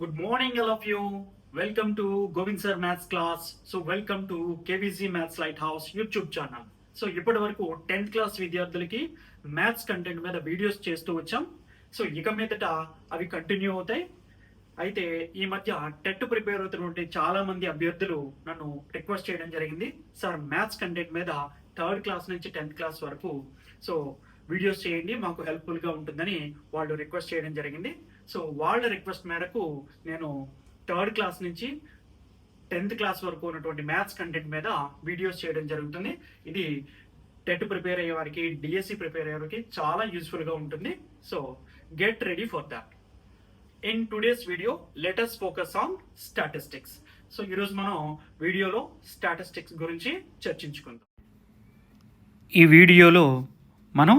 Good morning all of you welcome to Govind sir maths class so welcome to KVC maths lighthouse YouTube channel so ఇప్పటి వరకు tenth class విద్యార్థులకి maths content మీద videos చేస్తూ వచ్చాం. So ఇక మీదట అవి కంటిన్యూ అవుతాయి. అయితే ఈ మధ్య టెట్ ప్రిపేర్ అవుతున్నటువంటి చాలా మంది అభ్యర్థులు నన్ను రిక్వెస్ట్ చేయడం జరిగింది. సార్ మ్యాథ్స్ కంటెంట్ మీద థర్డ్ క్లాస్ నుంచి టెన్త్ క్లాస్ వరకు. సో వీడియోస్ చేయండి మాకు హెల్ప్ఫుల్గా ఉంటుందని వాళ్ళు రిక్వెస్ట్ చేయడం జరిగింది. సో వాళ్ళ రిక్వెస్ట్ మేరకు నేను థర్డ్ క్లాస్ నుంచి టెన్త్ క్లాస్ వరకు ఉన్నటువంటి మ్యాథ్స్ కంటెంట్ మీద వీడియోస్ చేయడం జరుగుతుంది. ఇది టెట్ ప్రిపేర్ అయ్యే వారికి డిఎస్సి ప్రిపేర్ అయ్యే వారికి చాలా యూస్ఫుల్గా ఉంటుంది. So get ready for that. In today's video let's focus on statistics. So ఈరోజు మనం వీడియోలో స్టాటిస్టిక్స్ గురించి చర్చించుకుందాం. ఈ వీడియోలో మనం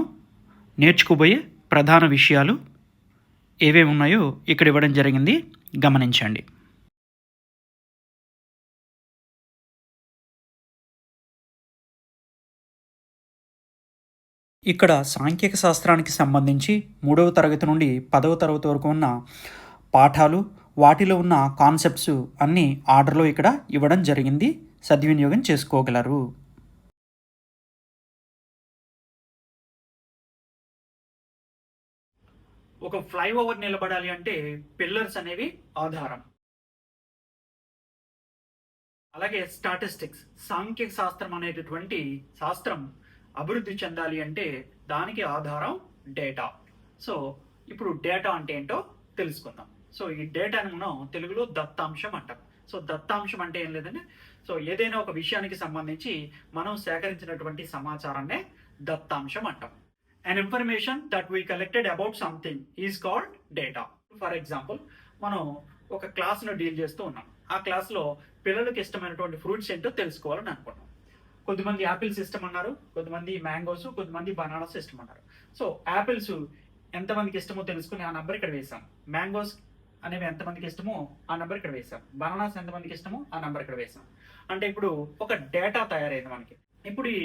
నేర్చుకోబోయే ప్రధాన విషయాలు ఏవేమి ఉన్నాయో ఇక్కడ ఇవ్వడం జరిగింది. గమనించండి. ఇక్కడ సాంఖ్యక శాస్త్రానికి సంబంధించి మూడవ తరగతి నుండి పదవ తరగతి వరకు ఉన్న పాఠాలు వాటిలో ఉన్న కాన్సెప్ట్స్ అన్నీ ఆర్డర్లో ఇక్కడ ఇవ్వడం జరిగింది. సద్వినియోగం చేసుకోగలరు. ఒక ఫ్లైఓవర్ నిలబడాలి అంటే పిల్లర్స్ అనేవి ఆధారం. అలాగే స్టాటిస్టిక్స్ సాంఖ్యక శాస్త్రం అనేటటువంటి శాస్త్రం అభివృద్ధి చెందాలి అంటే దానికి ఆధారం డేటా సో ఇప్పుడు డేటా అంటే ఏంటో తెలుసుకుందాం. సో ఈ డేటాను మనం తెలుగులో దత్తాంశం అంటాం. సో దత్తాంశం అంటే ఏం లేదండి? సో ఏదైనా ఒక విషయానికి సంబంధించి మనం సేకరించినటువంటి సమాచారాన్నే దత్తాంశం అంటాం. An information that we collected about something is called data for example మనం ఒక క్లాస్ను డీల్ చేస్తూ ఉన్నాం. ఆ క్లాస్లో పిల్లలకు ఇష్టమైనటువంటి ఫ్రూట్స్ ఏంటో తెలుసుకోవాలని అనుకున్నాం. కొద్దిమంది యాపిల్స్ ఇష్టం అన్నారు కొద్దిమంది మ్యాంగోస్ కొద్దిమంది బనానాస్ ఇష్టం అన్నారు సో యాపిల్స్ ఎంతమందికి ఇష్టమో తెలుసుకుని ఆ నెంబర్ ఇక్కడ వేసాం మ్యాంగోస్ అనేవి ఎంతమందికి ఇష్టమో ఆ నెంబర్ ఇక్కడ వేసాం బనానాస్ ఎంతమందికి ఇష్టమో ఆ నెంబర్ ఇక్కడ వేసాం అంటే ఇప్పుడు ఒక డేటా తయారైంది మనకి. ఇప్పుడు ఈ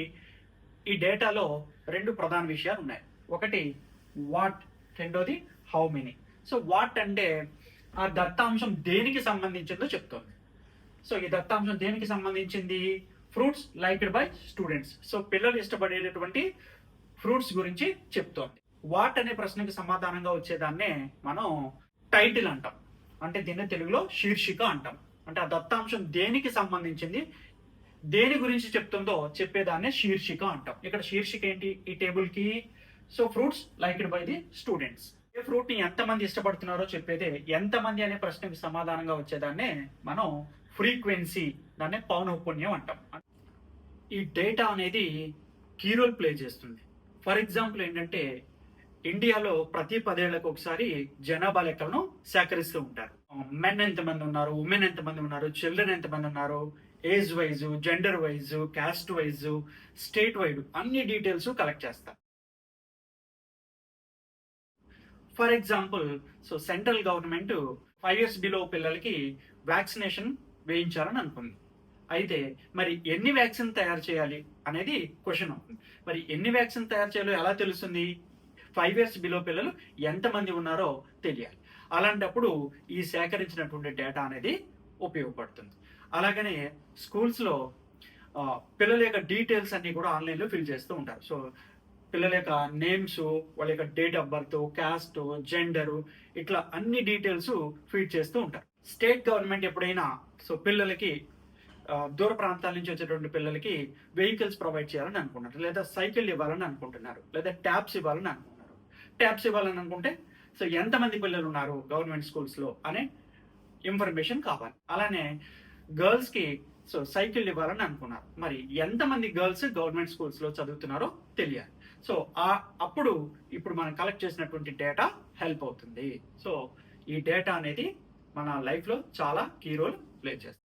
ఈ డేటాలో రెండు ప్రధాన విషయాలు ఉన్నాయి. ఒకటి వాట్ రెండోది హౌ మెనీ సో వాట్ అంటే ఆ దత్తాంశం దేనికి సంబంధించిందో చెప్తుంది. సో ఈ దత్తాంశం దేనికి సంబంధించింది? Fruits liked by students. So పిల్లలు ఇష్టపడేటటువంటి ఫ్రూట్స్ గురించి చెప్తోంది. వాట్ అనే ప్రశ్నకి సమాధానంగా వచ్చేదాన్నే మనం టైటిల్ అంటాం. అంటే దీన్ని తెలుగులో శీర్షిక అంటాం. అంటే ఆ దత్తాంశం దేనికి సంబంధించింది? దేని గురించి చెప్తుందో చెప్పేదాన్నే శీర్షిక అంటాం. ఇక్కడ శీర్షిక ఏంటి? ఈ టేబుల్కి. So fruits liked by the students. ఏ ఫ్రూట్ని ఎంతమంది ఇష్టపడుతున్నారో చెప్పేదే ఎంతమంది అనే ప్రశ్నకి సమాధానంగా వచ్చేదాన్నే మనం ఫ్రీక్వెన్సీ దాన్నే పౌనఃపుణ్యం అంటాం. ఈ డేటా అనేది కీ రోల్ ప్లే చేస్తుంది. ఫర్ ఎగ్జాంపుల్ ఏంటంటే ఇండియాలో ప్రతి పదేళ్ళకు ఒకసారి జనాభా లెక్కలను సేకరిస్తూ ఉంటారు. మెన్ ఎంతమంది ఉన్నారు? ఉమెన్ ఎంతమంది ఉన్నారు? చిల్డ్రన్ ఎంతమంది ఉన్నారు? Age wise gender wise caste wise state wide అన్ని డీటెయిల్స్ కలెక్ట్ చేస్తారు for example so central government five years below పిల్లలకి వ్యాక్సినేషన్ వేయించాలని అనుకుంది. అయితే మరి ఎన్ని వ్యాక్సిన్ తయారు చేయాలి అనేది క్వశ్చన్ అవుతుంది. మరి ఎన్ని వ్యాక్సిన్ తయారు చేయాలో ఎలా తెలుస్తుంది? ఫైవ్ ఇయర్స్ బిలో పిల్లలు ఎంతమంది ఉన్నారో తెలియాలి. అలాంటప్పుడు ఈ సేకరించినటువంటి డేటా అనేది ఉపయోగపడుతుంది. అలాగనే స్కూల్స్లో పిల్లల యొక్క డీటెయిల్స్ అన్నీ కూడా ఆన్లైన్లో ఫిల్ చేస్తూ ఉంటారు. సో పిల్లల యొక్క నేమ్స్ వాళ్ళ యొక్క date of birth caste gender ఇట్లా అన్ని డీటెయిల్స్ ఫీడ్ చేస్తూ ఉంటారు. స్టేట్ గవర్నమెంట్ ఎప్పుడైనా సో పిల్లలకి దూర ప్రాంతాల నుంచి వచ్చేటువంటి పిల్లలకి వెహికల్స్ ప్రొవైడ్ చేయాలని అనుకుంటున్నారు. లేదా సైకిల్ ఇవ్వాలని అనుకుంటున్నారు. లేదా ట్యాబ్స్ ఇవ్వాలని అనుకుంటున్నారు. ట్యాబ్స్ ఇవ్వాలని అనుకుంటే సో ఎంతమంది పిల్లలు ఉన్నారు గవర్నమెంట్ స్కూల్స్లో అనే ఇన్ఫర్మేషన్ కావాలి. అలానే గర్ల్స్కి సో సైకిల్ ఇవ్వాలని అనుకున్నారు. మరి ఎంతమంది గర్ల్స్ గవర్నమెంట్ స్కూల్స్లో చదువుతున్నారో తెలియాలి. సో ఆ అప్పుడు ఇప్పుడు మనం కలెక్ట్ చేసినటువంటి డేటా హెల్ప్ అవుతుంది. సో ఈ డేటా అనేది మన లైఫ్లో చాలా కీ రోల్ ప్లే చేస్తుంది.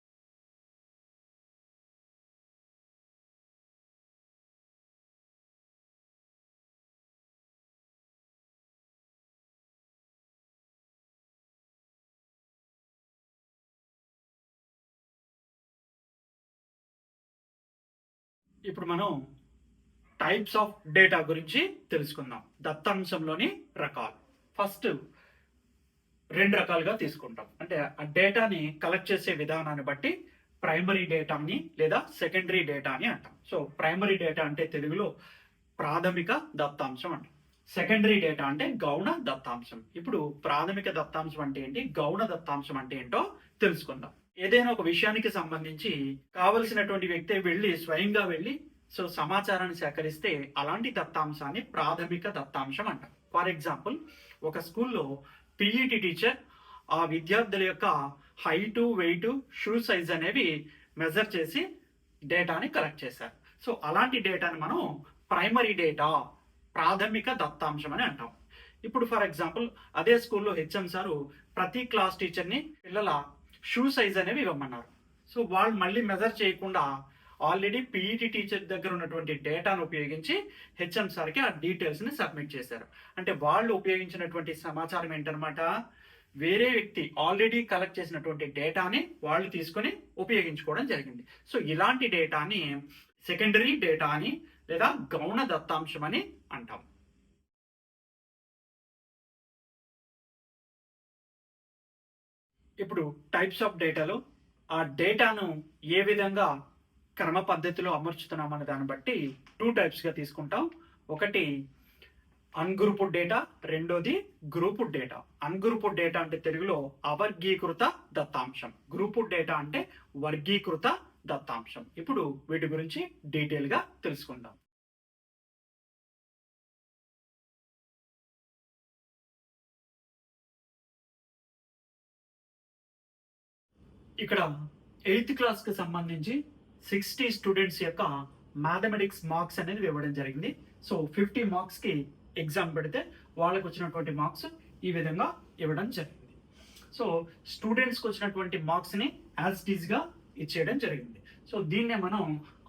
ఇప్పుడు మనం టైప్స్ ఆఫ్ డేటా గురించి తెలుసుకుందాం. దత్తాంశంలోని రకాలు. ఫస్ట్ రెండు రకాలుగా తీసుకుంటాం. అంటే ఆ డేటాని కలెక్ట్ చేసే విధానాన్ని బట్టి ప్రైమరీ డేటాని లేదా సెకండరీ డేటా అని అంటాం. సో ప్రైమరీ డేటా అంటే తెలుగులో ప్రాథమిక దత్తాంశం అంటాం సెకండరీ డేటా అంటే గౌణ దత్తాంశం. ఇప్పుడు ప్రాథమిక దత్తాంశం అంటే ఏంటి? గౌణ దత్తాంశం అంటే ఏంటో తెలుసుకుందాం. ఏదైనా ఒక విషయానికి సంబంధించి కావలసినటువంటి వ్యక్తే వెళ్ళి స్వయంగా వెళ్ళి సో సమాచారాన్ని సేకరిస్తే అలాంటి దత్తాంశాన్ని ప్రాథమిక దత్తాంశం అంటాం ఫర్ ఎగ్జాంపుల్ ఒక స్కూల్లో పిఈటి టీచర్ ఆ విద్యార్థుల యొక్క హైటు వెయిట్ షూ సైజ్ అనేవి మెజర్ చేసి డేటాని కలెక్ట్ చేశారు. సో అలాంటి డేటాని మనం ప్రైమరీ డేటా ప్రాథమిక దత్తాంశం అని అంటాం. ఇప్పుడు ఫర్ ఎగ్జాంపుల్ అదే స్కూల్లో హెచ్ఎం సారు ప్రతి క్లాస్ టీచర్ని పిల్లల షూ సైజ్ అనేవి ఇవ్వమన్నారు. సో వాళ్ళు మళ్ళీ మెజర్ చేయకుండా ఆల్రెడీ పీఈటీ టీచర్ దగ్గర ఉన్నటువంటి డేటాను ఉపయోగించి హెచ్ఎం సార్కి ఆ డీటెయిల్స్ని సబ్మిట్ చేశారు. అంటే వాళ్ళు ఉపయోగించినటువంటి సమాచారం ఏంటనమాట వేరే వ్యక్తి ఆల్రెడీ కలెక్ట్ చేసినటువంటి డేటాని వాళ్ళు తీసుకొని ఉపయోగించుకోవడం జరిగింది. సో ఇలాంటి డేటాని సెకండరీ డేటా అని లేదా గౌణ దత్తాంశం అని అంటాం. ఇప్పుడు టైప్స్ ఆఫ్ డేటాలో ఆ డేటాను ఏ విధంగా క్రమ పద్ధతిలో అమర్చుతున్నాం అనే దాన్ని బట్టి టూ టైప్స్గా తీసుకుంటాం. ఒకటి అన్గ్రూపుడ్ డేటా రెండోది గ్రూపుడ్ డేటా అన్గ్రూపుడ్ డేటా అంటే తెలుగులో అవర్గీకృత దత్తాంశం. గ్రూపుడ్ డేటా అంటే వర్గీకృత దత్తాంశం. ఇప్పుడు వీటి గురించి డీటెయిల్గా తెలుసుకుందాం. ఇక్కడ ఎయిత్ క్లాస్కి సంబంధించి సిక్స్టీ స్టూడెంట్స్ యొక్క మ్యాథమెటిక్స్ మార్క్స్ అనేది ఇవ్వడం జరిగింది. సో ఫిఫ్టీ మార్క్స్కి ఎగ్జామ్ పెడితే వాళ్ళకు వచ్చినటువంటి మార్క్స్ ఈ విధంగా ఇవ్వడం జరిగింది. సో స్టూడెంట్స్కి వచ్చినటువంటి మార్క్స్ని యాజ్ టీజ్గా ఇచ్చేయడం జరిగింది. సో దీన్నే మనం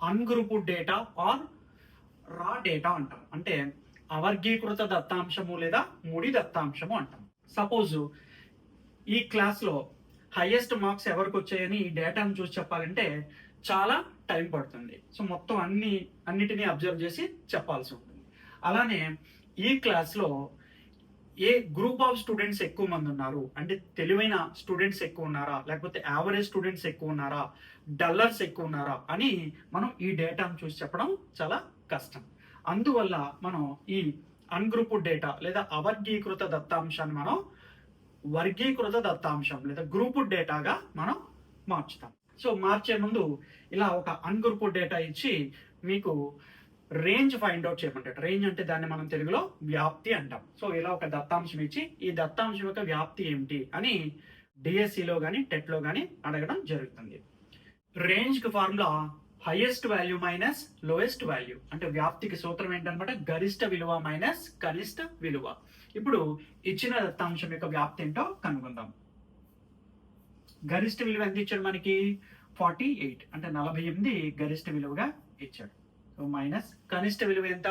ungrouped data or raw data అంటాం. అంటే అవర్గీకృత దత్తాంశము లేదా ముడి దత్తాంశము అంటాం. సపోజ్ ఈ క్లాస్లో హైయెస్ట్ మార్క్స్ ఎవరికి వచ్చాయని ఈ డేటాను చూసి చెప్పాలంటే చాలా టైం పడుతుంది. సో మొత్తం అన్ని అన్నిటినీ అబ్జర్వ్ చేసి చెప్పాల్సి ఉంటుంది. అలానే ఈ క్లాస్లో ఏ గ్రూప్ ఆఫ్ స్టూడెంట్స్ ఎక్కువ మంది ఉన్నారు? అంటే తెలివైన స్టూడెంట్స్ ఎక్కువ ఉన్నారా? లేకపోతే యావరేజ్ స్టూడెంట్స్ ఎక్కువ ఉన్నారా? డల్లర్స్ ఎక్కువ ఉన్నారా? అని మనం ఈ డేటాను చూసి చెప్పడం చాలా కష్టం. అందువల్ల మనం ఈ అన్గ్రూపుడ్ డేటా లేదా అవర్గీకృత దత్తాంశాన్ని మనం వర్గీకృత దత్తాంశం లేదా గ్రూపుడ్ డేటాగా మనం మార్చుతాం. సో మార్చే ముందు ఇలా ఒక అన్గ్రూపు డేటా ఇచ్చి మీకు రేంజ్ ఫైండ్ అవుట్ చేయమంటాడు. రేంజ్ అంటే దాన్ని మనం తెలుగులో వ్యాప్తి అంటాం. సో ఇలా ఒక దత్తాంశం ఇచ్చి ఈ దత్తాంశం యొక్క వ్యాప్తి ఏమిటి అని డిఎస్సిలో కానీ టెట్లో కానీ అడగడం జరుగుతుంది. రేంజ్కి formula highest value minus lowest value అంటే వ్యాప్తికి సూత్రం ఏంటనమాట? గరిష్ట విలువ మైనస్ కనిష్ట విలువ. ఇప్పుడు ఇచ్చిన దత్తాంశం యొక్క వ్యాప్తి ఏంటో కనుగొందాం. గరిష్ట విలువ ఎంత ఇచ్చాడు మనకి? ఫార్టీ ఎయిట్ అంటే నలభై ఎనిమిది గరిష్ట విలువగా ఇచ్చాడు. సో మైనస్ కనిష్ట విలువ ఎంత?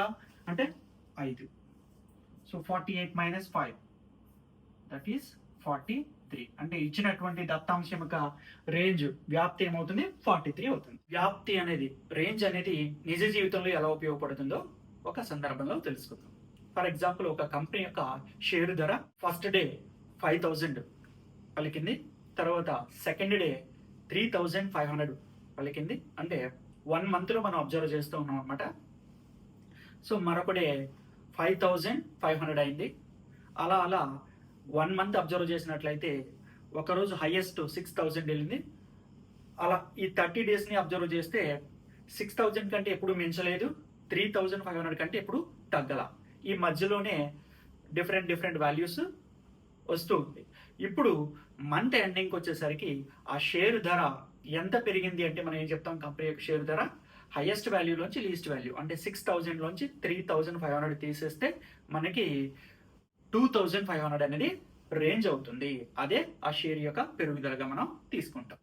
అంటే ఐదు. So forty eight minus five that is forty three అంటే ఇచ్చినటువంటి దత్తాంశం యొక్క రేంజ్ వ్యాప్తి ఏమవుతుంది? ఫార్టీ త్రీ అవుతుంది. వ్యాప్తి అనేది రేంజ్ అనేది నిజ జీవితంలో ఎలా ఉపయోగపడుతుందో ఒక సందర్భంలో తెలుసుకుందాం. ఫర్ ఎగ్జాంపుల్ ఒక కంపెనీ యొక్క షేర్ ధర ఫస్ట్ డే ఫైవ్ థౌజండ్ పలికింది తర్వాత second day three thousand five hundred పలికింది. అంటే వన్ మంత్లో మనం అబ్జర్వ్ చేస్తూ ఉన్నాం అనమాట సో మరొకడే ఫైవ్ థౌజండ్ ఫైవ్ హండ్రెడ్ అయింది. అలా అలా వన్ మంత్ అబ్జర్వ్ చేసినట్లయితే ఒకరోజు హైయెస్ట్ సిక్స్ థౌజండ్ వెళ్ళింది. అలా ఈ థర్టీ డేస్ని అబ్జర్వ్ చేస్తే సిక్స్ థౌజండ్ కంటే ఎప్పుడు మించలేదు త్రీ థౌజండ్ ఫైవ్ హండ్రెడ్ కంటే ఎప్పుడు తగ్గల. ఈ మధ్యలోనే డిఫరెంట్ డిఫరెంట్ వాల్యూస్ వస్తూ ఉంది. ఇప్పుడు మంత్ ఎండింగ్కి వచ్చేసరికి ఆ షేర్ ధర ఎంత పెరిగింది అంటే మనం ఏం చెప్తాం? కంపెనీ యొక్క షేర్ ధర. హైయెస్ట్ వాల్యూలోంచి లీస్ట్ వాల్యూ అంటే సిక్స్ థౌజండ్లోంచి త్రీ థౌజండ్ ఫైవ్ హండ్రెడ్ తీసేస్తే మనకి టూ థౌజండ్ ఫైవ్ హండ్రెడ్ అనేది రేంజ్ అవుతుంది. అదే ఆ షేర్ యొక్క పెరుగుదలగా మనం తీసుకుంటాం.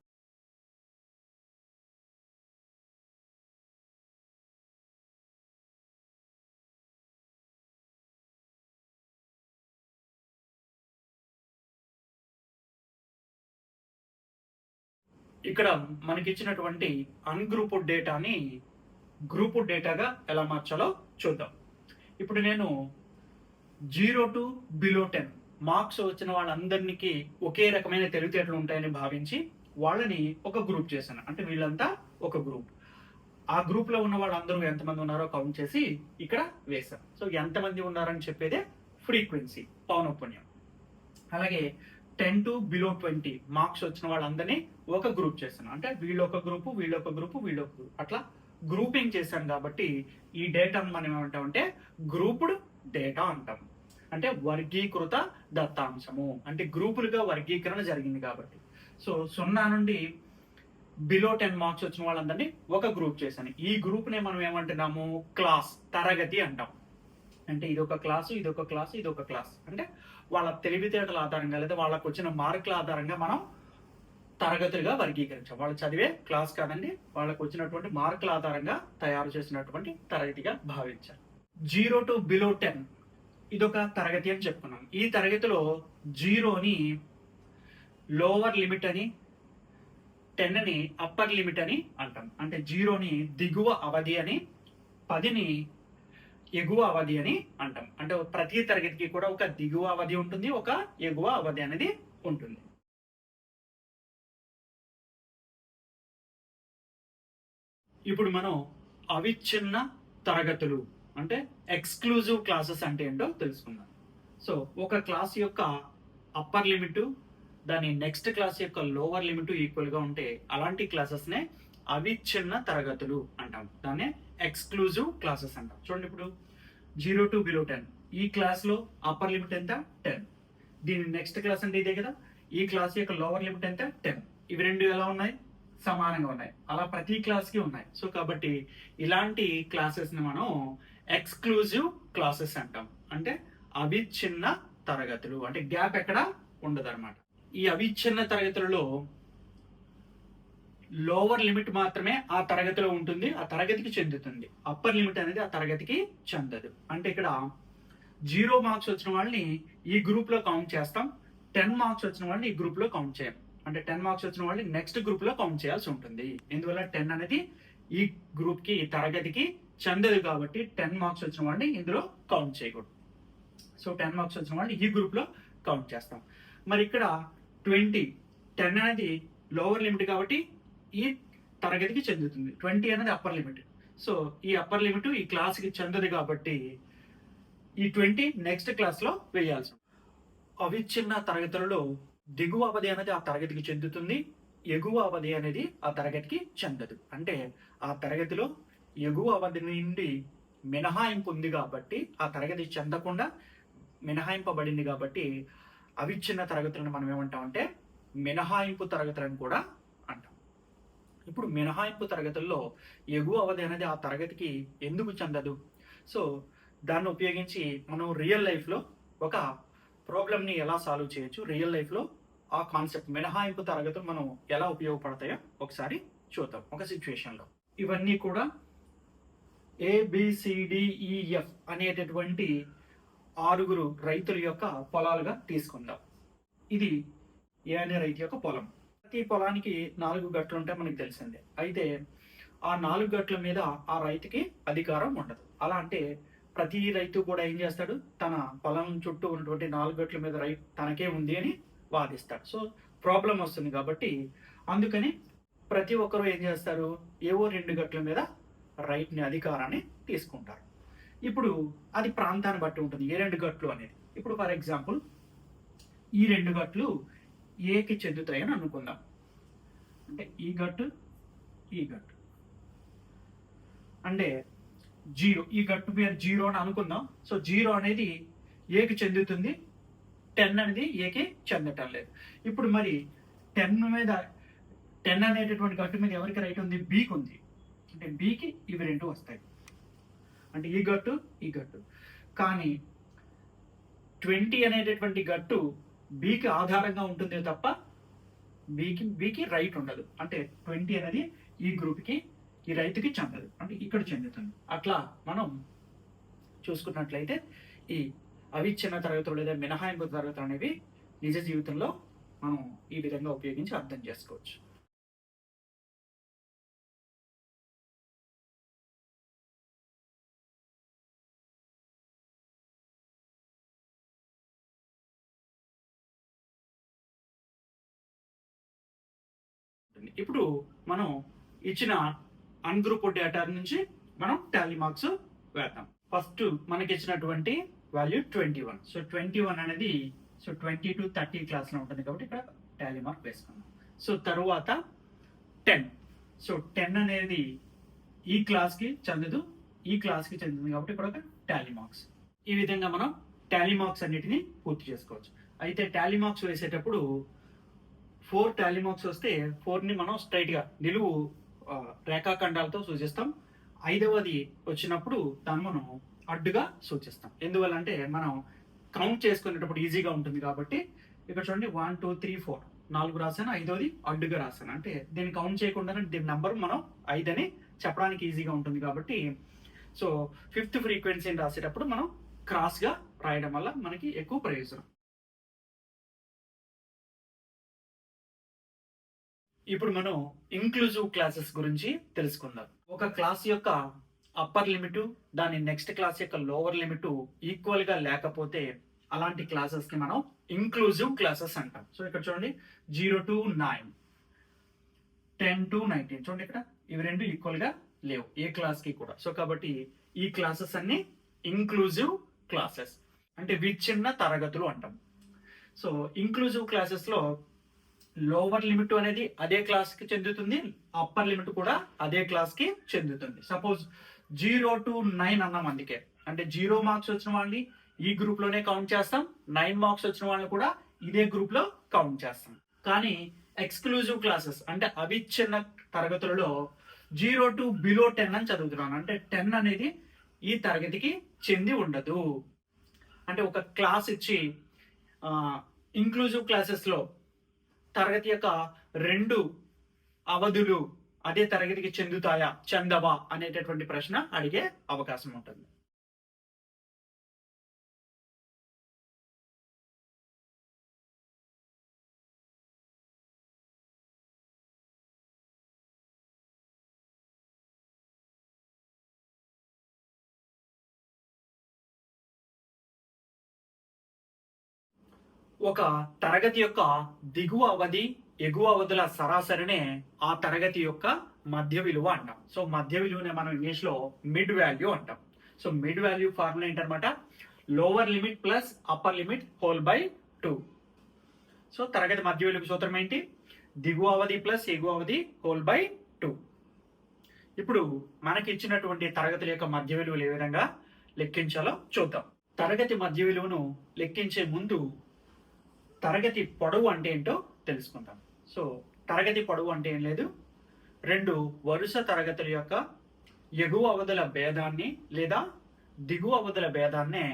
ఇక్కడ మనకిచ్చినటువంటి అన్గ్రూపుడ్ డేటాని గ్రూపుడ్ డేటాగా ఎలా మార్చాలో చూద్దాం. ఇప్పుడు నేను zero to below ten marks వచ్చిన వాళ్ళందరికీ ఒకే రకమైన తెలివితేటలు ఉంటాయని భావించి వాళ్ళని ఒక గ్రూప్ చేశాను. అంటే వీళ్ళంతా ఒక గ్రూప్. ఆ గ్రూప్లో ఉన్న వాళ్ళందరూ ఎంతమంది ఉన్నారో కౌంట్ చేసి ఇక్కడ వేశాను సో ఎంతమంది ఉన్నారని చెప్పేదే ఫ్రీక్వెన్సీ పౌనఃపుణ్యం అలాగే ten to below twenty marks వచ్చిన వాళ్ళందరినీ ఒక గ్రూప్ చేశాను. అంటే వీళ్ళు ఒక గ్రూపు వీళ్ళు ఒక గ్రూపు వీళ్ళు ఒక గ్రూప్. అట్లా గ్రూపింగ్ చేశాను కాబట్టి ఈ డేటాను మనం ఏమంటామంటే గ్రూప్డ్ డేటా అంటాం. అంటే వర్గీకృత దత్తాంశము. అంటే గ్రూపులుగా వర్గీకరణ జరిగింది కాబట్టి. సో సున్నా నుండి బిలో టెన్ మార్క్స్ వచ్చిన వాళ్ళందరినీ ఒక గ్రూప్ చేశాను. ఈ గ్రూప్ని మనం ఏమంటున్నాము? క్లాస్ తరగతి అంటాం. అంటే ఇది ఒక క్లాసు ఇది ఒక క్లాసు ఇది ఒక క్లాస్ అంటే వాళ్ళ తెలివితేటల ఆధారంగా లేదా వాళ్ళకు వచ్చిన మార్కుల ఆధారంగా మనం తరగతులుగా వర్గీకరించాం. వాళ్ళు చదివే క్లాస్ కాదండి వాళ్ళకు వచ్చినటువంటి మార్కుల ఆధారంగా తయారు చేసినటువంటి తరగతిగా భావించాలి జీరో టు బిలో టెన్ ఇదొక తరగతి అని చెప్పుకున్నాం. ఈ తరగతిలో జీరోని లోవర్ లిమిట్ అని టెన్ని అప్పర్ లిమిట్ అని అంటాం. అంటే జీరోని దిగువ అవధి అని పదిని ఎగువ అవధి అని అంటాం. అంటే ప్రతి తరగతికి కూడా ఒక దిగువ అవధి ఉంటుంది ఒక ఎగువ అవధి అనేది ఉంటుంది. ఇప్పుడు మనం అవిచ్ఛిన్న తరగతులు అంటే ఎక్స్క్లూజివ్ క్లాసెస్ అంటే ఏంటో తెలుసుకుందాం. సో ఒక క్లాస్ యొక్క అప్పర్ లిమిట్ దాని నెక్స్ట్ క్లాస్ యొక్క లోవర్ లిమిట్ ఈక్వల్గా ఉంటే అలాంటి క్లాసెస్నే అవిచ్ఛిన్న తరగతులు అంటాం. దాన్ని ఎక్స్క్లూజివ్ క్లాసెస్ అంటాం. చూడండి ఇప్పుడు. జీరో టు బిలో టెన్ ఈ క్లాస్లో అప్పర్ లిమిట్ ఎంత? టెన్ దీని నెక్స్ట్ క్లాస్ అంటే ఇదే కదా? ఈ క్లాస్ యొక్క లోవర్ లిమిట్ ఎంత? టెన్ ఇవి రెండు ఎలా ఉన్నాయి? సమానంగా ఉన్నాయి. అలా ప్రతి క్లాస్కి ఉన్నాయి. సో కాబట్టి ఇలాంటి క్లాసెస్ని మనం ఎక్స్క్లూజివ్ క్లాసెస్ అంటాం. అంటే అవిచ్ఛిన్న తరగతులు. అంటే గ్యాప్ ఎక్కడ ఉండదు అనమాట ఈ అవిచ్ఛిన్న తరగతులలో లోవర్ లిమిట్ మాత్రమే ఆ తరగతిలో ఉంటుంది ఆ తరగతికి చెందుతుంది. అప్పర్ లిమిట్ అనేది ఆ తరగతికి చెందదు. అంటే ఇక్కడ జీరో మార్క్స్ వచ్చిన వాళ్ళని ఈ గ్రూప్లో కౌంట్ చేస్తాం టెన్ మార్క్స్ వచ్చిన వాళ్ళని ఈ గ్రూప్లో కౌంట్ చేయం. అంటే టెన్ మార్క్స్ వచ్చిన వాళ్ళని నెక్స్ట్ గ్రూప్లో కౌంట్ చేయాల్సి ఉంటుంది. ఎందువల్ల టెన్ అనేది ఈ గ్రూప్కి ఈ తరగతికి చెందదు కాబట్టి టెన్ మార్క్స్ వచ్చిన వాడిని ఇందులో కౌంట్ చేయకూడదు. సో టెన్ మార్క్స్ వచ్చిన వాడిని ఈ గ్రూప్లో కౌంట్ చేస్తాం. మరి ఇక్కడ ట్వంటీ టెన్ అనేది లోవర్ లిమిట్ కాబట్టి ఈ తరగతికి చెందుతుంది. ట్వంటీ అనేది అప్పర్ లిమిట్ సో ఈ అప్పర్ లిమిట్ ఈ క్లాస్కి చెందదు కాబట్టి ఈ ట్వంటీ నెక్స్ట్ క్లాస్లో వేయాల్సి అవిచ్ఛిన్న తరగతులలో దిగువ అవధి అనేది ఆ తరగతికి చెందుతుంది. ఎగువ అవధి అనేది ఆ తరగతికి చెందదు. అంటే ఆ తరగతిలో ఎగువ అవధి నుండి మినహాయింపు ఉంది కాబట్టి ఆ తరగతి చెందకుండా మినహాయింపబడింది కాబట్టి అవిచ్ఛిన్న తరగతులను మనం ఏమంటామంటే మినహాయింపు తరగతులను కూడా అంటాం. ఇప్పుడు మినహాయింపు తరగతుల్లో ఎగువ అవధి అనేది ఆ తరగతికి ఎందుకు చెందదు? సో దాన్ని ఉపయోగించి మనం రియల్ లైఫ్లో ఒక ప్రాబ్లమ్ని ఎలా సాల్వ్ చేయొచ్చు? రియల్ లైఫ్లో ఆ కాన్సెప్ట్ మినహాయింపు తరగతులు మనం ఎలా ఉపయోగపడతాయో ఒకసారి చూద్దాం. ఒక సిచ్యువేషన్లో ఇవన్నీ కూడా ఏబిసిడిఈఎఫ్ e, అనేటటువంటి ఆరుగురు రైతుల యొక్క పొలాలుగా తీసుకుందాం. ఇది ఏ అనే రైతు యొక్క పొలం. ప్రతి పొలానికి నాలుగు గట్లు ఉంటే మనకు తెలిసిందే. అయితే ఆ నాలుగు గట్ల మీద ఆ రైతుకి అధికారం ఉండదు. అలా అంటే ప్రతి రైతు కూడా ఏం చేస్తాడు? తన పొలం చుట్టూ ఉన్నటువంటి నాలుగు గట్ల మీద రైతు తనకే ఉంది అని వాదిస్తాడు. సో ప్రాబ్లం వస్తుంది కాబట్టి అందుకని ప్రతి ఒక్కరూ ఏం చేస్తారు? ఏవో రెండు గట్ల మీద రైట్ని అధికారాన్ని తీసుకుంటారు. ఇప్పుడు అది ప్రాంతాన్ని బట్టి ఉంటుంది. ఏ రెండు గట్లు అనేది. ఇప్పుడు ఫర్ ఎగ్జాంపుల్ ఈ రెండు గట్లు ఏకి చెందుతాయని అనుకుందాం. అంటే ఈ గట్టు ఈ గట్టు. అంటే జీరో ఈ గట్టు పేరు జీరో అని అనుకుందాం. సో జీరో అనేది ఏకి చెందుతుంది? టెన్ అనేది ఏకి చెందటం లేదు. ఇప్పుడు మరి టెన్ మీద టెన్ అనేటటువంటి గట్టు మీద ఎవరికి రైట్ ఉంది? బీకి ఉంది. అంటే బీకి ఇవి రెండు వస్తాయి. అంటే ఈ గట్టు ఈ గట్టు. కానీ ట్వంటీ అనేటటువంటి గట్టు బీకి ఆధారంగా ఉంటుంది తప్ప బీకి బీకి రైట్ ఉండదు. అంటే ట్వంటీ అనేది ఈ గ్రూప్కి ఈ రైతుకి చెందదు. అంటే ఇక్కడ చెందుతుంది. అట్లా మనం చూసుకున్నట్లయితే ఈ అవిచ్ఛిన్న తరగతులు లేదా మినహాయింపు తరగతులు అనేవి నిజ జీవితంలో మనం ఈ విధంగా ఉపయోగించి అర్థం చేసుకోవచ్చు. ఇప్పుడు మనం ఇచ్చిన అందరూపు డేటా నుంచి మనం టాలీ మార్క్స్ వేద్దాం. ఫస్ట్ మనకి ఇచ్చినటువంటి value twenty one so twenty one అనేది సో ట్వంటీ టు థర్టీ క్లాస్లో ఉంటుంది కాబట్టి ఇక్కడ టాలీ మార్క్ వేసుకున్నాం సో తరువాత టెన్ సో టెన్ అనేది ఈ క్లాస్కి చెందదు ఈ క్లాస్కి చెందుతుంది కాబట్టి ఇక్కడ ఒక టాలీ మార్క్స్ ఈ విధంగా మనం టాలీ మార్క్స్ అన్నిటిని పూర్తి చేసుకోవచ్చు. అయితే టాలీ మార్క్స్ వేసేటప్పుడు ఫోర్ టాలీ మార్క్స్ వస్తే ఫోర్ని మనం స్ట్రైట్గా నిలువు రేఖాఖండాలతో సూచిస్తాం. ఐదవది వచ్చినప్పుడు దాన్ని మనం అడ్డుగా సూచిస్తాం. ఎందువల్ల అంటే మనం కౌంట్ చేసుకునేటప్పుడు ఈజీగా ఉంటుంది కాబట్టి ఇక్కడ చూడండి వన్ టూ త్రీ ఫోర్ నాలుగు రాశాను ఐదోది అడ్డుగా రాశాను. అంటే దీన్ని కౌంట్ చేయకుండా దీని నెంబర్ మనం ఐదని చెప్పడానికి ఈజీగా ఉంటుంది కాబట్టి సో ఫిఫ్త్ ఫ్రీక్వెన్సీని రాసేటప్పుడు మనం క్రాస్గా రాయడం వల్ల మనకి ఎక్కువ ప్రయోజనం. ఇప్పుడు మనం ఇంక్లూజివ్ క్లాసెస్ గురించి తెలుసుకుందాం. ఒక క్లాస్ యొక్క అప్పర్ లిమిట్ దాని నెక్స్ట్ క్లాస్ యొక్క లోవర్ లిమిట్ ఈక్వల్గా లేకపోతే అలాంటి క్లాసెస్ని మనం ఇంక్లూజివ్ క్లాసెస్ అంటాం. సో ఇక్కడ చూడండి zero to nine ten to nineteen చూడండి ఇక్కడ ఇవి రెండు ఈక్వల్గా లేవు ఏ క్లాస్కి కూడా. సో కాబట్టి ఈ క్లాసెస్ అన్ని ఇంక్లూజివ్ క్లాసెస్ అంటే విచ్ఛిన్న తరగతులు అంటాం. సో ఇంక్లూజివ్ క్లాసెస్లో లోవర్ లిమిట్ అనేది అదే క్లాస్కి చెందుతుంది అప్పర్ లిమిట్ కూడా అదే క్లాస్కి చెందుతుంది. సపోజ్ జీరో టు నైన్ అన్నాం అందుకే. అంటే జీరో మార్క్స్ వచ్చిన వాళ్ళని ఈ గ్రూప్లోనే కౌంట్ చేస్తాం నైన్ మార్క్స్ వచ్చిన వాళ్ళని కూడా ఇదే గ్రూప్లో కౌంట్ చేస్తాం. కానీ ఎక్స్క్లూజివ్ క్లాసెస్ అంటే అవిచ్ఛిన్న తరగతులలో జీరో టు బిలో టెన్ అని చదువుతున్నాను. అంటే టెన్ అనేది ఈ తరగతికి చెంది ఉండదు. అంటే ఒక క్లాస్ ఇచ్చి ఇంక్లూజివ్ క్లాసెస్లో తరగతి యొక్క రెండు అవధులు అదే తరగతికి చెందుతాయా? చెందవా అనేటటువంటి ప్రశ్న అడిగే అవకాశం ఉంటుంది. ఒక తరగతి యొక్క దిగువ అవధి ఎగువ అవధుల సరాసరినే ఆ తరగతి యొక్క మధ్య విలువ అంటాం. సో మధ్య విలువనే మనం ఇంగ్లీష్లో మిడ్ వాల్యూ అంటాం. So mid value formula ఏంటనమాట lower limit plus upper limit whole by two so తరగతి మధ్య విలువ సూత్రం ఏంటి? దిగువ అవధి ప్లస్ ఎగువ అవధి హోల్ బై టూ ఇప్పుడు మనకి ఇచ్చినటువంటి తరగతుల యొక్క మధ్య విలువలు ఏ విధంగా లెక్కించాలో చూద్దాం. తరగతి మధ్య విలువను లెక్కించే ముందు తరగతి పొడవు అంటే ఏంటో తెలుసుకుందాం. సో తరగతి పొడవు అంటే ఏం లేదు? రెండు వరుస తరగతుల యొక్క ఎగువ అవధుల భేదాన్ని లేదా దిగువ అవధుల భేదాన్నే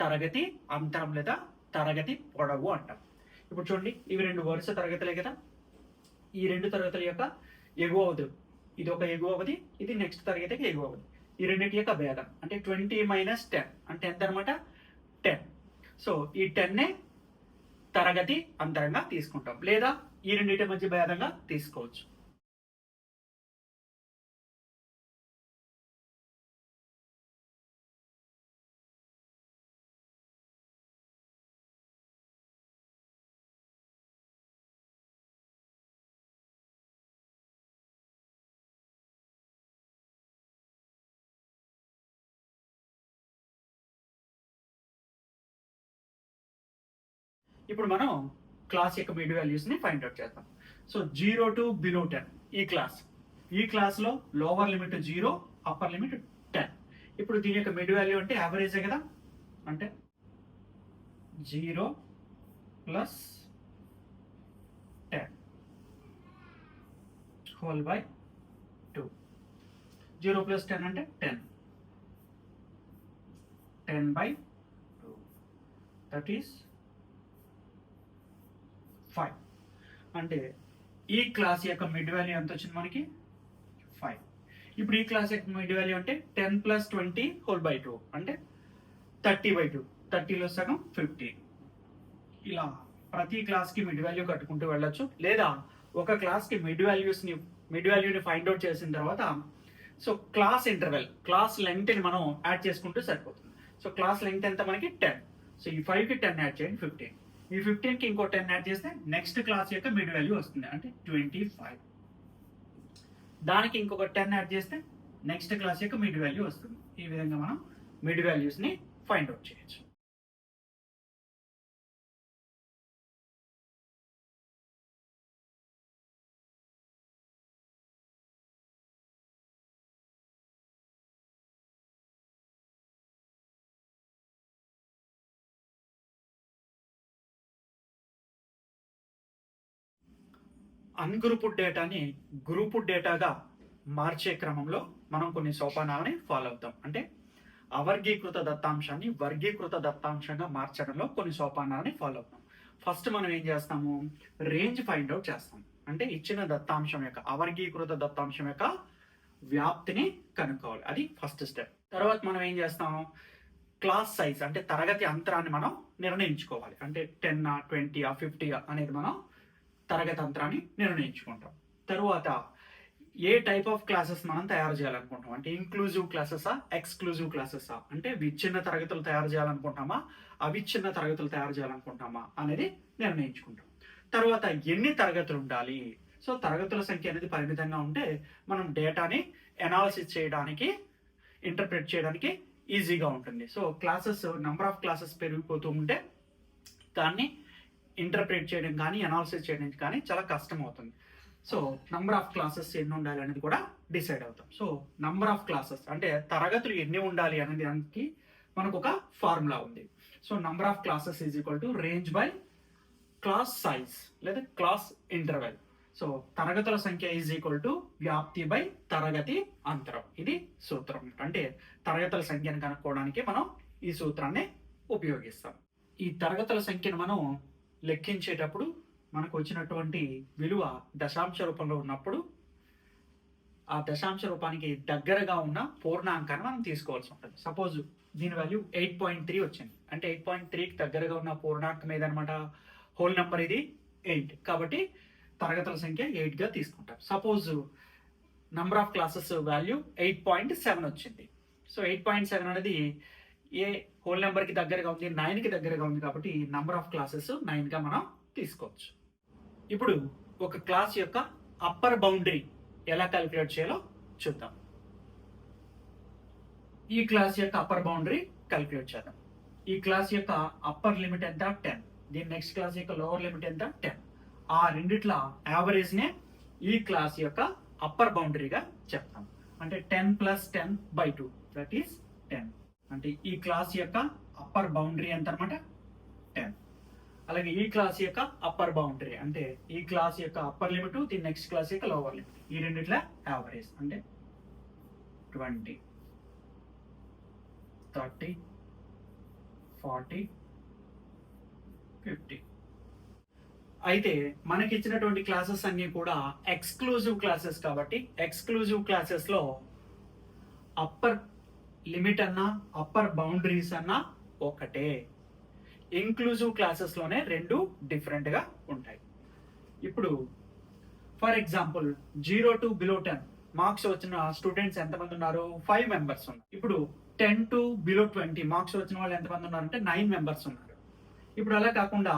తరగతి అంతరం లేదా తరగతి పొడవు అంటాం. ఇప్పుడు చూడండి ఇవి రెండు వరుస తరగతులే కదా? ఈ రెండు తరగతుల యొక్క ఎగువ అవధులు ఇది ఒక ఎగువ అవధి ఇది నెక్స్ట్ తరగతికి ఎగువ అవధి. ఈ రెండింటి యొక్క భేదం అంటే ట్వంటీ మైనస్ టెన్ అంటే ఎంత అనమాట టెన్ సో ఈ టెన్నే తరగతి అంతరంగా తీసుకుంటాం. లేదా ఈ రెండింటి మధ్య భేదంగా తీసుకోవచ్చు. ఇప్పుడు మనం క్లాస్ యొక్క మిడ్ వాల్యూస్ని ఫైండ్ అవుట్ చేద్దాం. So zero to below ten ఈ క్లాస్ ఈ క్లాస్లో lower limit zero upper limit ten ఇప్పుడు దీని యొక్క మిడ్ వాల్యూ అంటే యావరేజే కదా? అంటే zero plus ten whole by two zero plus ten అంటే ten ten by two that is five. అంటే ఈ క్లాస్ యొక్క మిడ్ వాల్యూ ఎంత వచ్చింది మనకి? ఫైవ్. ఇప్పుడు ఈ క్లాస్ యొక్క మిడ్ వాల్యూ అంటే ten plus twenty whole by two. అంటే థర్టీ బై టూ. థర్టీలో సగం ఫిఫ్టీన్ ఇలా ప్రతి క్లాస్కి మిడ్ వాల్యూ కట్టుకుంటూ వెళ్ళొచ్చు. లేదా ఒక క్లాస్కి మిడ్ వాల్యూస్ని మిడ్ వాల్యూని ఫైండ్ అవుట్ చేసిన తర్వాత సో క్లాస్ ఇంటర్వెల్ క్లాస్ లెంగ్త్ని మనం యాడ్ చేసుకుంటూ సరిపోతుంది. సో క్లాస్ లెంగ్త్ ఎంత మనకి? టెన్. సో ఈ ఫైవ్కి టెన్ యాడ్ చేయండి ఫిఫ్టీన్. ఈ ఫిఫ్టీన్కి ఇంకో టెన్ యాడ్ చేస్తే నెక్స్ట్ క్లాస్ యొక్క మిడ్ వాల్యూ వస్తుంది. అంటే ట్వంటీ ఫైవ్ దానికి ఇంకొక టెన్ యాడ్ చేస్తే నెక్స్ట్ క్లాస్ యొక్క మిడ్ వాల్యూ వస్తుంది. ఈ విధంగా మనం మిడ్ వాల్యూస్ని ఫైండ్ అవుట్ చేయొచ్చు. అన్గ్రూపుడ్ డేటాని గ్రూపుడ్ డేటాగా మార్చే క్రమంలో మనం కొన్ని సోపానాలని ఫాలో అవుతాం. అంటే అవర్గీకృత దత్తాంశాన్ని వర్గీకృత దత్తాంశంగా మార్చడంలో కొన్ని సోపానాలని ఫాలో అవుతాం. ఫస్ట్ మనం ఏం చేస్తాము? రేంజ్ ఫైండ్ అవుట్ చేస్తాం. అంటే ఇచ్చిన దత్తాంశం యొక్క అవర్గీకృత దత్తాంశం యొక్క వ్యాప్తిని కనుక్కోవాలి. అది ఫస్ట్ స్టెప్. తర్వాత మనం ఏం చేస్తాం క్లాస్ సైజ్ అంటే తరగతి అంతరాన్ని మనం నిర్ణయించుకోవాలి. అంటే టెన్ ట్వంటీ ఫిఫ్టీ అనేది మనం తరగతంత్రాన్ని నిర్ణయించుకుంటాం తరువాత ఏ టైప్ ఆఫ్ క్లాసెస్ మనం తయారు చేయాలనుకుంటాం? అంటే ఇంక్లూజివ్ క్లాసెసా ఎక్స్క్లూజివ్ క్లాసెసా అంటే విచ్ఛిన్న తరగతులు తయారు చేయాలనుకుంటామా? అవిచ్ఛిన్న తరగతులు తయారు చేయాలనుకుంటామా? అనేది నిర్ణయించుకుంటాం తర్వాత ఎన్ని తరగతులు ఉండాలి? సో తరగతుల సంఖ్య అనేది పరిమితంగా ఉంటే మనం డేటాని ఎనాలిసిస్ చేయడానికి ఇంటర్ప్రిట్ చేయడానికి ఈజీగా ఉంటుంది. So classes number of classes పెరిగిపోతూ ఉంటే దాన్ని ఇంటర్ప్రిట్ చేయడం కానీ అనాలిసిస్ చేయడం కానీ చాలా కష్టం అవుతుంది సో నంబర్ ఆఫ్ క్లాసెస్ ఎన్ని ఉండాలి అనేది కూడా డిసైడ్ అవుతాం. సో నంబర్ ఆఫ్ క్లాసెస్ అంటే తరగతులు ఎన్ని ఉండాలి అనేది దానికి మనకు ఒక ఫార్ములా ఉంది. So number of classes is equal to range by class size లేదా క్లాస్ ఇంటర్వెల్ సో తరగతుల సంఖ్య ఈజ్ ఈక్వల్ టు వ్యాప్తి బై తరగతి అంతరం. ఇది సూత్రం. అంటే తరగతుల సంఖ్యను కనుక్కోవడానికి మనం ఈ సూత్రాన్ని ఉపయోగిస్తాం. ఈ తరగతుల సంఖ్యను మనం లెక్కించేటప్పుడు మనకు వచ్చినటువంటి విలువ దశాంశ రూపంలో ఉన్నప్పుడు ఆ దశాంశ రూపానికి దగ్గరగా ఉన్న పూర్ణాంకాన్ని మనం తీసుకోవాల్సి ఉంటుంది. సపోజ్ దీని వాల్యూ ఎయిట్ పాయింట్ త్రీ వచ్చింది. అంటే ఎయిట్ పాయింట్ త్రీకి దగ్గరగా ఉన్న పూర్ణాంకం ఏదనమాట హోల్ నెంబర్ ఇది ఎయిట్ కాబట్టి తరగతుల సంఖ్య ఎయిట్గా తీసుకుంటాం. Suppose number of classes value eight point seven వచ్చింది. సో ఎయిట్ పాయింట్ సెవెన్ అనేది ఏ హోల్ నెంబర్కి దగ్గరగా ఉంది నైన్కి దగ్గరగా ఉంది కాబట్టి నంబర్ ఆఫ్ క్లాసెస్ నైన్గా మనం తీసుకోవచ్చు. ఇప్పుడు ఒక క్లాస్ యొక్క అప్పర్ బౌండరీ ఎలా క్యాలిక్యులేట్ చేయాలో చూద్దాం. ఈ క్లాస్ యొక్క అప్పర్ బౌండరీ క్యాలిక్యులేట్ చేద్దాం. ఈ క్లాస్ యొక్క అప్పర్ లిమిట్ ఎంత? టెన్. దీని నెక్స్ట్ క్లాస్ యొక్క లోవర్ లిమిట్ ఎంత? టెన్. ఆ రెండిట్ల యావరేజ్ నే ఈ క్లాస్ యొక్క అప్పర్ బౌండరీగా చెప్తాం. అంటే ten plus ten by two. That is ten. అంటే ఈ క్లాస్ యొక్క అప్పర్ బౌండరీ ఎంత అనమాట టెన్ అలాగే ఈ క్లాస్ యొక్క అప్పర్ బౌండరీ అంటే ఈ క్లాస్ యొక్క అప్పర్ లిమిట్ దీని నెక్స్ట్ క్లాస్ యొక్క లోవర్ లిమిట్ ఈ రెండిట్ల యావరేజ్ అంటే ట్వంటీ థర్టీ ఫార్టీ ఫిఫ్టీ అయితే మనకి ఇచ్చినటువంటి క్లాసెస్ అన్ని కూడా ఎక్స్క్లూజివ్ క్లాసెస్ కాబట్టి ఎక్స్క్లూజివ్ క్లాసెస్లో అప్పర్ లిమిట్ అన్నా అప్పర్ బౌండరీస్ అన్నా ఒకటే. ఇంక్లూజివ్ క్లాసెస్లోనే రెండు డిఫరెంట్గా ఉంటాయి. ఇప్పుడు for example zero to below ten marks వచ్చిన స్టూడెంట్స్ ఎంతమంది ఉన్నారు? ఫైవ్ మెంబర్స్ ఉన్నారు. ఇప్పుడు ten to below twenty marks వచ్చిన వాళ్ళు ఎంతమంది ఉన్నారంటే నైన్ మెంబర్స్ ఉన్నారు. ఇప్పుడు అలా కాకుండా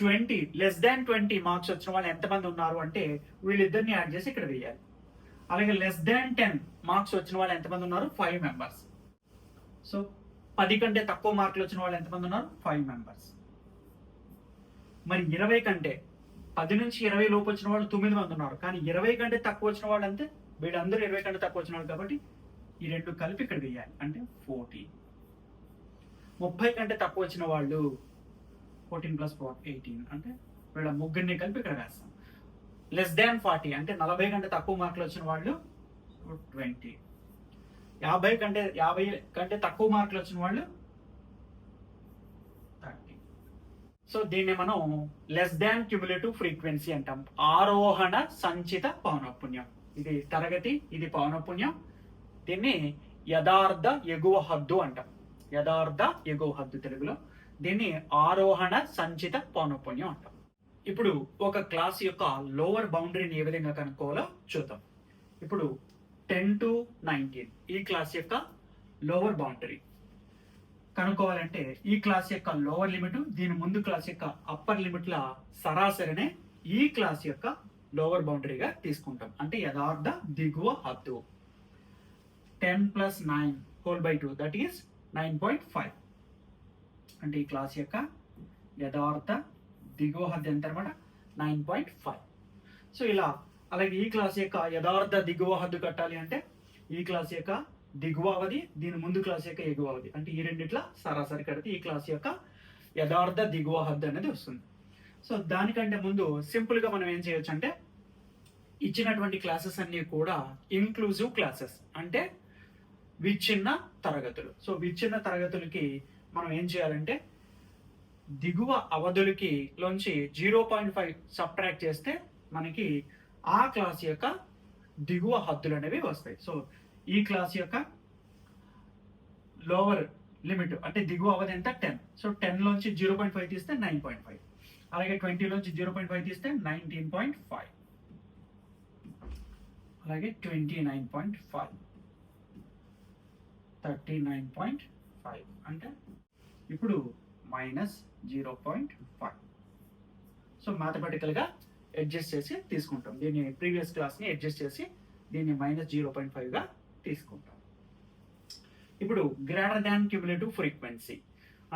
twenty less than twenty marks వచ్చిన వాళ్ళు ఎంతమంది ఉన్నారు అంటే వీళ్ళిద్దరిని యాడ్ చేసి ఇక్కడ వేయాలి. అలాగే లెస్ దాన్ టెన్ మార్క్స్ వచ్చిన వాళ్ళు ఎంతమంది ఉన్నారు? ఫైవ్ మెంబర్స్ సో పది కంటే తక్కువ మార్కులు వచ్చిన వాళ్ళు ఎంతమంది ఉన్నారు? ఫైవ్ మెంబర్స్ మరి ఇరవై కంటే పది నుంచి ఇరవై లోపు వచ్చిన వాళ్ళు తొమ్మిది మంది ఉన్నారు. కానీ ఇరవై కంటే తక్కువ వచ్చిన వాళ్ళు అంతే వీళ్ళందరూ ఇరవై కంటే తక్కువ వచ్చిన వాళ్ళు కాబట్టి ఈ రెండు కలిపి ఇక్కడ వేయాలి. అంటే ఫోర్టీన్ ముప్పై కంటే తక్కువ వచ్చిన వాళ్ళు ఫోర్టీన్ ప్లస్ ఫోర్ ఎయిటీన్ అంటే వీళ్ళ ముగ్గురిని కలిపి ఇక్కడ వేస్తాం లెస్ దాన్ ఫార్టీ అంటే నలభై కంటే తక్కువ మార్కులు వచ్చిన వాళ్ళు ట్వంటీ యాభై కంటే యాభై కంటే తక్కువ మార్కులు వచ్చిన వాళ్ళు థర్టీ సో దీన్ని మనం లెస్ దాన్ క్యుములేటివ్ ఫ్రీక్వెన్సీ అంటాం. ఆరోహణ సంచిత పౌనఃపుణ్యం ఇది తరగతి ఇది పౌనఃపుణ్యం దీన్ని యథార్థ ఎగువ హద్దు అంటాం. యథార్థ ఎగువ హద్దు తెలుగులో. దీన్ని ఆరోహణ సంచిత పౌనఃపుణ్యం అంటాం. ఇప్పుడు ఒక క్లాస్ యొక్క లోవర్ బౌండరీని ఏ విధంగా కనుక్కోవాలో చూద్దాం. ఇప్పుడు టెన్ టు నైన్టీన్ ఈ క్లాస్ యొక్క లోవర్ బౌండరీ కనుక్కోవాలంటే ఈ క్లాస్ యొక్క లోవర్ లిమిట్ దీని ముందు క్లాస్ యొక్క అప్పర్ లిమిట్ల సరాసరినే ఈ క్లాస్ యొక్క లోవర్ బౌండరీగా తీసుకుంటాం. అంటే యథార్థ దిగువ హద్దు. Ten plus nine whole by two that is nine point five అంటే ఈ క్లాస్ యొక్క యథార్థ దిగువ హద్దు ఎంత అనమాట? Nine point five. సో ఇలా అలాగే ఈ క్లాస్ యొక్క యథార్థ దిగువ హద్దు కట్టాలి అంటే ఈ క్లాస్ యొక్క దిగువ అవధి దీని ముందు క్లాస్ యొక్క ఎగువ అవధి. అంటే ఈ రెండిట్లా సరాసరి కడితే ఈ క్లాస్ యొక్క యథార్థ దిగువ హద్దు అనేది వస్తుంది. సో దానికంటే ముందు సింపుల్గా మనం ఏం చేయొచ్చు అంటే ఇచ్చినటువంటి క్లాసెస్ అన్నీ కూడా ఇంక్లూజివ్ క్లాసెస్. అంటే విచ్ఛిన్న తరగతులు. సో విచ్ఛిన్న తరగతులకి మనం ఏం చేయాలంటే దిగువ అవధులకి లోంచి జీరో పాయింట్ ఫైవ్ సబ్ట్రాక్ట్ చేస్తే మనకి ఆ క్లాస్ యొక్క దిగువ హద్దులు అనేవి వస్తాయి. సో ఈ క్లాస్ యొక్క లోవర్ లిమిట్ అంటే దిగువ అవధి ఎంత? టెన్. సో టెన్ లోంచి జీరో పాయింట్ ఫైవ్ తీస్తే నైన్ పాయింట్ ఫైవ్. అలాగే ట్వంటీలోంచి జీరో పాయింట్ ఫైవ్ తీస్తే నైన్టీన్ పాయింట్ ఫైవ్. అలాగే twenty nine point five. Thirty nine point five. అంటే ఇప్పుడు minus zero point five. So మ్యాథమెటికల్గా adjust చేసి తీసుకుంటాం. దీన్ని ప్రీవియస్ క్లాస్ని అడ్జస్ట్ చేసి దీన్ని మైనస్ జీరో పాయింట్ ఫైవ్గా తీసుకుంటాం. ఇప్పుడు గ్రేటర్ దాన్ క్యూములేటివ్ ఫ్రీక్వెన్సీ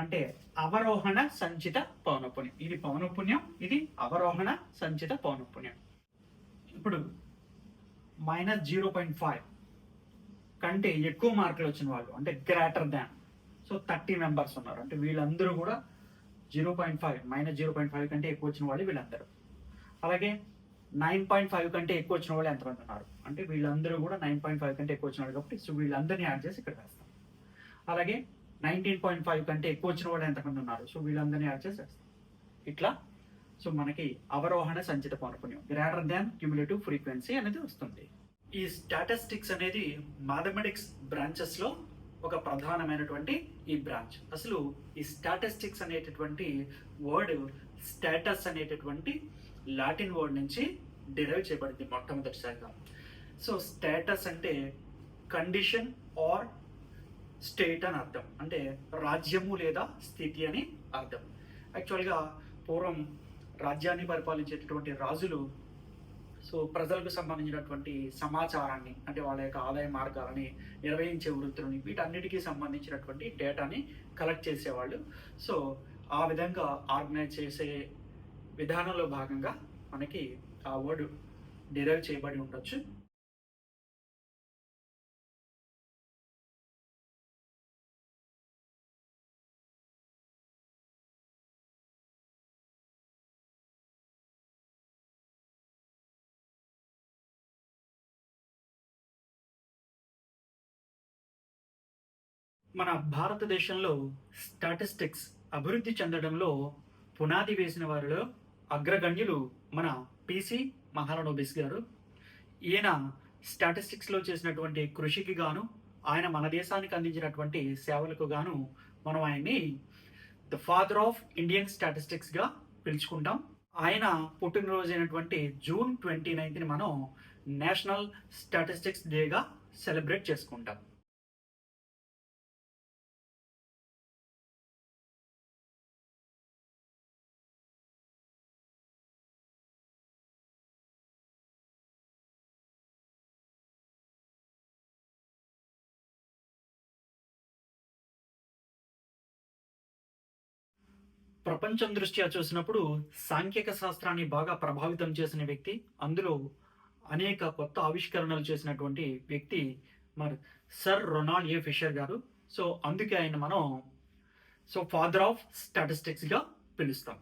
అంటే అవరోహణ సంచిత పౌనపుణ్యం ఇది పౌనపుణ్యం ఇది అవరోహణ సంచిత పౌనపుణ్యం ఇప్పుడు మైనస్ జీరో పాయింట్ ఫైవ్ కంటే ఎక్కువ మార్కులు వచ్చిన వాళ్ళు అంటే greater than so thirty members ఉన్నారు. అంటే వీళ్ళందరూ కూడా zero point five minus zero point five కంటే ఎక్కువ వచ్చిన వాళ్ళు వీళ్ళందరూ. అలాగే నైన్ పాయింట్ ఫైవ్ కంటే ఎక్కువ వచ్చిన వాళ్ళు ఎంతమంది ఉన్నారు? అంటే వీళ్ళందరూ కూడా నైన్ పాయింట్ ఫైవ్ కంటే ఎక్కువ వచ్చినారు కాబట్టి సో వీళ్ళందరినీ యాడ్ చేసి ఇక్కడ వేస్తాం. అలాగే నైన్టీన్ పాయింట్ ఫైవ్ కంటే ఎక్కువ వచ్చిన వాళ్ళు ఎంతమంది ఉన్నారు? సో వీళ్ళందరినీ యాడ్ చేసి వేస్తాం. ఇట్లా? సో మనకి అవరోహణ సంచిత పౌనపుణ్యం గ్రేటర్ దాన్ క్యూములేటివ్ ఫ్రీక్వెన్సీ అనేది వస్తుంది. ఈ స్టాటిస్టిక్స్ అనేది మ్యాథమెటిక్స్ బ్రాంచెస్లో ఒక ప్రధానమైనటువంటి ఈ బ్రాంచ్ అసలు ఈ స్టాటిస్టిక్స్ అనేటటువంటి వర్డ్ స్టేటస్ అనేటటువంటి లాటిన్ వర్డ్ నుంచి డిరైవ్ చేయబడింది మొట్టమొదటిసారిగా. సో స్టేటస్ అంటే కండిషన్ ఆర్ స్టేట్ అని అర్థం. అంటే రాజ్యము లేదా స్థితి అని అర్థం. యాక్చువల్గా పూర్వం రాజ్యాన్ని పరిపాలించేటటువంటి రాజులు సో ప్రజలకు సంబంధించినటువంటి సమాచారాన్ని అంటే వాళ్ళ యొక్క ఆదాయ మార్గాలని నిర్వహించే వృత్తులని వీటన్నిటికీ సంబంధించినటువంటి డేటాని కలెక్ట్ చేసేవాళ్ళు. సో ఆ విధంగా ఆర్గనైజ్ చేసే విధానంలో భాగంగా మనకి ఆ వర్డ్ డిరైవ్ చేయబడి ఉండొచ్చు. మన భారతదేశంలో స్టాటిస్టిక్స్ అభివృద్ధి చెందడంలో పునాది వేసిన వారిలో అగ్రగణ్యులు మన పిసి మహాలనోబిస్ గారు. ఈయన స్టాటిస్టిక్స్లో చేసినటువంటి కృషికి గాను ఆయన మన దేశానికి అందించినటువంటి సేవలకు గాను మనం ఆయన్ని ద ఫాదర్ ఆఫ్ ఇండియన్ స్టాటిస్టిక్స్గా పిలుచుకుంటాం. ఆయన పుట్టినరోజు అయినటువంటి జూన్ ట్వంటీ నైన్త్ని మనం నేషనల్ స్టాటిస్టిక్స్ డేగా సెలబ్రేట్ చేసుకుంటాం. ప్రపంచం దృష్ట్యా చూసినప్పుడు సాంఖ్యక శాస్త్రాన్ని బాగా ప్రభావితం చేసిన వ్యక్తి అందులో అనేక కొత్త ఆవిష్కరణలు చేసినటువంటి వ్యక్తి మరి సర్ రొనాల్డ్ ఏ ఫిషర్ గారు. సో అందుకే ఆయన మనం సో ఫాదర్ ఆఫ్ స్టాటిస్టిక్స్గా పిలుస్తాం.